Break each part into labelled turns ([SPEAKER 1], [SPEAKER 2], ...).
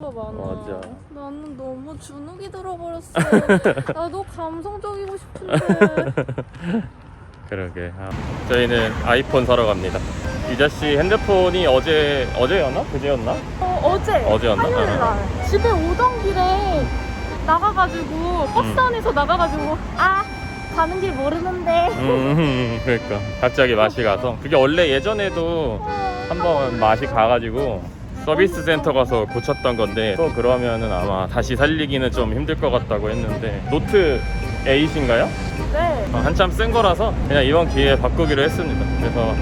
[SPEAKER 1] 많아.
[SPEAKER 2] 맞아.
[SPEAKER 1] 나는 너무 주눅이 들어버렸어. 나도 감성적이고 싶은데.
[SPEAKER 2] 그러게. 아, 저희는 아이폰 사러 갑니다. 유자 씨 핸드폰이 어제 어제였나? 그제였나?
[SPEAKER 1] 어, 어제
[SPEAKER 2] 어제였나?
[SPEAKER 1] 화요일 날 집에 오던 길에 나가가지고 버스
[SPEAKER 2] 음.
[SPEAKER 1] 안에서 나가가지고 아 가는 길 모르는데.
[SPEAKER 2] 음, 그러니까 갑자기 맛이 가서 그게 원래 예전에도 한번 맛이 가가지고 서비스 센터 가서 고쳤던 건데 또 그러면은 아마 다시 살리기는 좀 힘들 것 같다고 했는데 노트 8인가요?
[SPEAKER 1] 네.
[SPEAKER 2] 어, 한참 쓴 거라서 그냥 이번 기회에 바꾸기로 했습니다. 그래서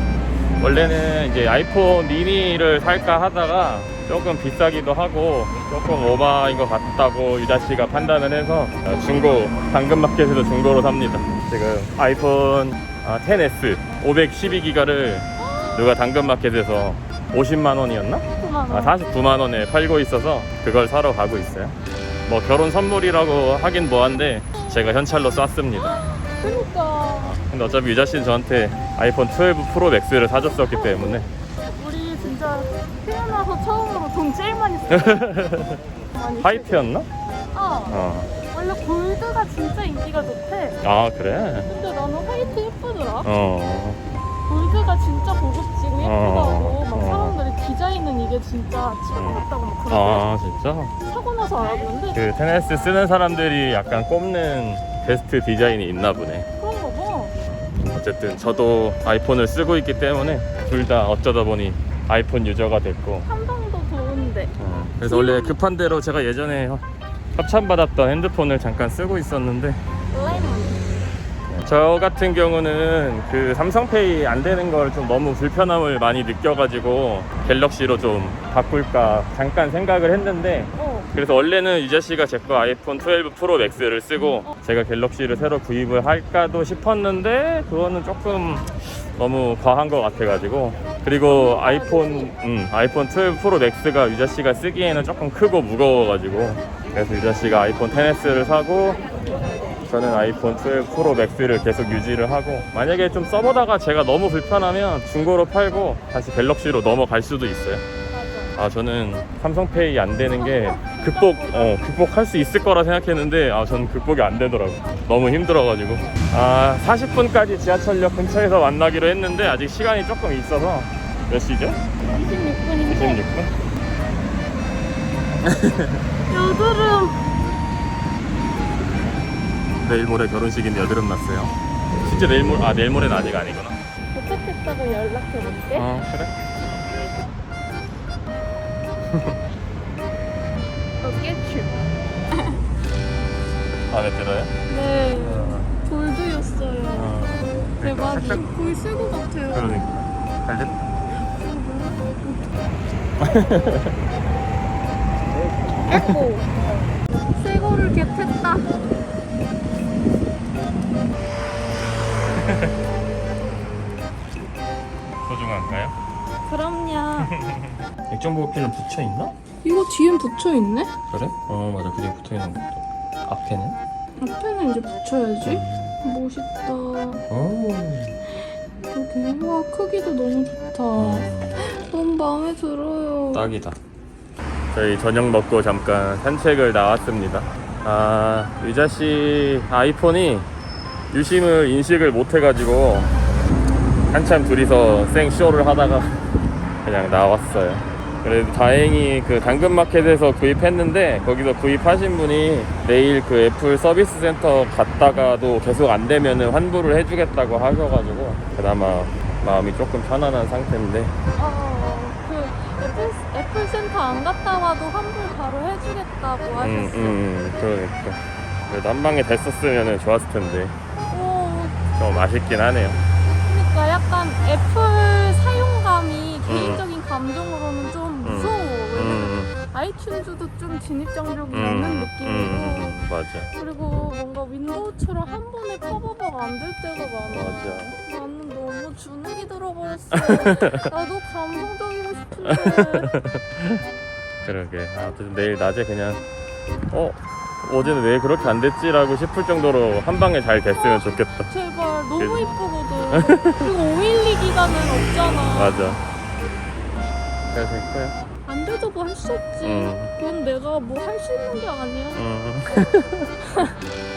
[SPEAKER 2] 원래는 이제 아이폰 미니를 살까 하다가 조금 비싸기도 하고 조금 오바인 것 같다고 유자 씨가 판단을 해서 어, 중고 당근마켓에서 중고로 삽니다. 지금 아이폰 아, 10s 512기가를 누가 당근마켓에서 50만 원이었나?
[SPEAKER 1] 그만.
[SPEAKER 2] 아, 49만 원에 팔고 있어서 그걸 사러 가고 있어요. 뭐 결혼 선물이라고 하긴 뭐한데 제가 현찰로 쐈습니다.
[SPEAKER 1] 그러니까
[SPEAKER 2] 근데 어차피 유자 씨는 저한테 아이폰 12 프로 맥스를 사줬었기 때문에
[SPEAKER 1] 우리 진짜 태어나서 처음으로 돈 제일 많이 썼어. 많이
[SPEAKER 2] 화이트였나?
[SPEAKER 1] 쓰고. 어.
[SPEAKER 2] 어.
[SPEAKER 1] 원래 골드가 진짜 인기가 좋대.
[SPEAKER 2] 아 그래?
[SPEAKER 1] 근데 나는 화이트 예쁘더라.
[SPEAKER 2] 어.
[SPEAKER 1] 골드가 진짜 고급지고 예쁘다고
[SPEAKER 2] 어,
[SPEAKER 1] 막
[SPEAKER 2] 어.
[SPEAKER 1] 사람들이 디자인은 이게 진짜 치고 같다고 막 그러고
[SPEAKER 2] 아 진짜?
[SPEAKER 1] 사고 나서 알았는데
[SPEAKER 2] 그 10S 쓰는 사람들이 약간 꼽는 베스트 디자인이 있나 보네.
[SPEAKER 1] 그런 거 봐.
[SPEAKER 2] 어쨌든 저도 아이폰을 쓰고 있기 때문에 둘 다 어쩌다 보니 아이폰 유저가 됐고
[SPEAKER 1] 한방도 좋은데.
[SPEAKER 2] 어, 그래서 원래 급한 대로 제가 예전에 협찬 받았던 핸드폰을 잠깐 쓰고 있었는데. 저 같은 경우는 그 삼성페이 안 되는 걸 좀 너무 불편함을 많이 느껴가지고 갤럭시로 좀 바꿀까 잠깐 생각을 했는데
[SPEAKER 1] 어.
[SPEAKER 2] 그래서 원래는 유자 씨가 제 거 아이폰 12 프로 맥스를 쓰고 제가 갤럭시를 새로 구입을 할까도 싶었는데 그거는 조금 너무 과한 것 같아가지고 그리고 아이폰 음, 아이폰 12 프로 맥스가 유자 씨가 쓰기에는 조금 크고 무거워가지고 그래서 유자 씨가 아이폰 10s를 사고 저는 아이폰 12 프로 맥스를 계속 유지를 하고 만약에 좀 써보다가 제가 너무 불편하면 중고로 팔고 다시 갤럭시로 넘어갈 수도 있어요.
[SPEAKER 1] 아
[SPEAKER 2] 저는 삼성페이 안 되는 게 극복 어 극복할 수 있을 거라 생각했는데 아 저는 극복이 안 되더라고 너무 힘들어가지고 아 40분까지 지하철역 근처에서 만나기로 했는데 아직 시간이 조금 있어서 몇 시죠?
[SPEAKER 1] 26분인데
[SPEAKER 2] 26분?
[SPEAKER 1] 여드름.
[SPEAKER 2] 내일 모레 결혼식인데 여드름 났어요 진짜 내일 모레 아 내일 모레는 아직 아니구나
[SPEAKER 1] 도착했다고 연락해볼게.
[SPEAKER 2] 어 그래
[SPEAKER 1] 어깨춤.
[SPEAKER 2] 마음에 들어요?
[SPEAKER 1] 네.
[SPEAKER 2] 어,
[SPEAKER 1] 골드였어요.
[SPEAKER 2] 어.
[SPEAKER 1] 대박.
[SPEAKER 2] 살짝
[SPEAKER 1] 거의 새거 같아요.
[SPEAKER 2] 그러니까 잘 됐다
[SPEAKER 1] 에코. 새거를 겟했다.
[SPEAKER 2] 소중한가요?
[SPEAKER 1] 그럼요.
[SPEAKER 2] 액정보호 필름 붙여 있나?
[SPEAKER 1] 이거 뒤엔 붙여 있네?
[SPEAKER 2] 그래? 어 맞아 그게 붙어 있는 것도 앞에는?
[SPEAKER 1] 앞에는 이제 붙여야지. 멋있다.
[SPEAKER 2] 오
[SPEAKER 1] 이렇게. 와, 크기도 너무 좋다. 너무 마음에 들어요.
[SPEAKER 2] 딱이다. 저희 저녁 먹고 잠깐 산책을 나왔습니다. 아, 유자 씨 아이폰이 유심을 인식을 못 해가지고 한참 둘이서 생 쇼를 하다가 그냥 나왔어요. 그래도 다행히 그 당근마켓에서 구입했는데 거기서 구입하신 분이 내일 그 애플 서비스 센터 갔다가도 계속 안 되면은 환불을 해주겠다고 하셔가지고 그나마 마음이 조금 편안한 상태인데
[SPEAKER 1] 어, 그 애플, 애플 센터 안 갔다 와도 환불 바로 해주겠다고
[SPEAKER 2] 음,
[SPEAKER 1] 하셨어.
[SPEAKER 2] 음, 그러니까. 그래도 한 방에 됐었으면 좋았을 텐데.
[SPEAKER 1] 오,
[SPEAKER 2] 좀 아쉽긴 하네요.
[SPEAKER 1] 그러니까 약간 애플 사용감이 개인적인 감정으로는 좀 무서워. 왜냐면
[SPEAKER 2] 음,
[SPEAKER 1] 아이튠즈도 좀 진입장벽이
[SPEAKER 2] 음,
[SPEAKER 1] 없는
[SPEAKER 2] 음,
[SPEAKER 1] 느낌이고.
[SPEAKER 2] 음, 맞아.
[SPEAKER 1] 그리고 뭔가 윈도우처럼 한 번에 팝업가 안 될 때가 많아.
[SPEAKER 2] 맞아.
[SPEAKER 1] 나는 너무 주눅이 들어버렸어. 나도 감성적이고 싶은데.
[SPEAKER 2] 그러게. 아, 어쨌든 내일 낮에 그냥, 어, 어제는 왜 그렇게 안 됐지라고 싶을 정도로 한 방에 잘 됐으면 좋겠다.
[SPEAKER 1] 제발 너무 이쁘거든. 그리고 512 기간은 없잖아.
[SPEAKER 2] 맞아. 잘 될 거야.
[SPEAKER 1] 안뭐할수 했었지.
[SPEAKER 2] 음.
[SPEAKER 1] 그건 내가 뭐 할 수 있는 게 아니야.
[SPEAKER 2] 음.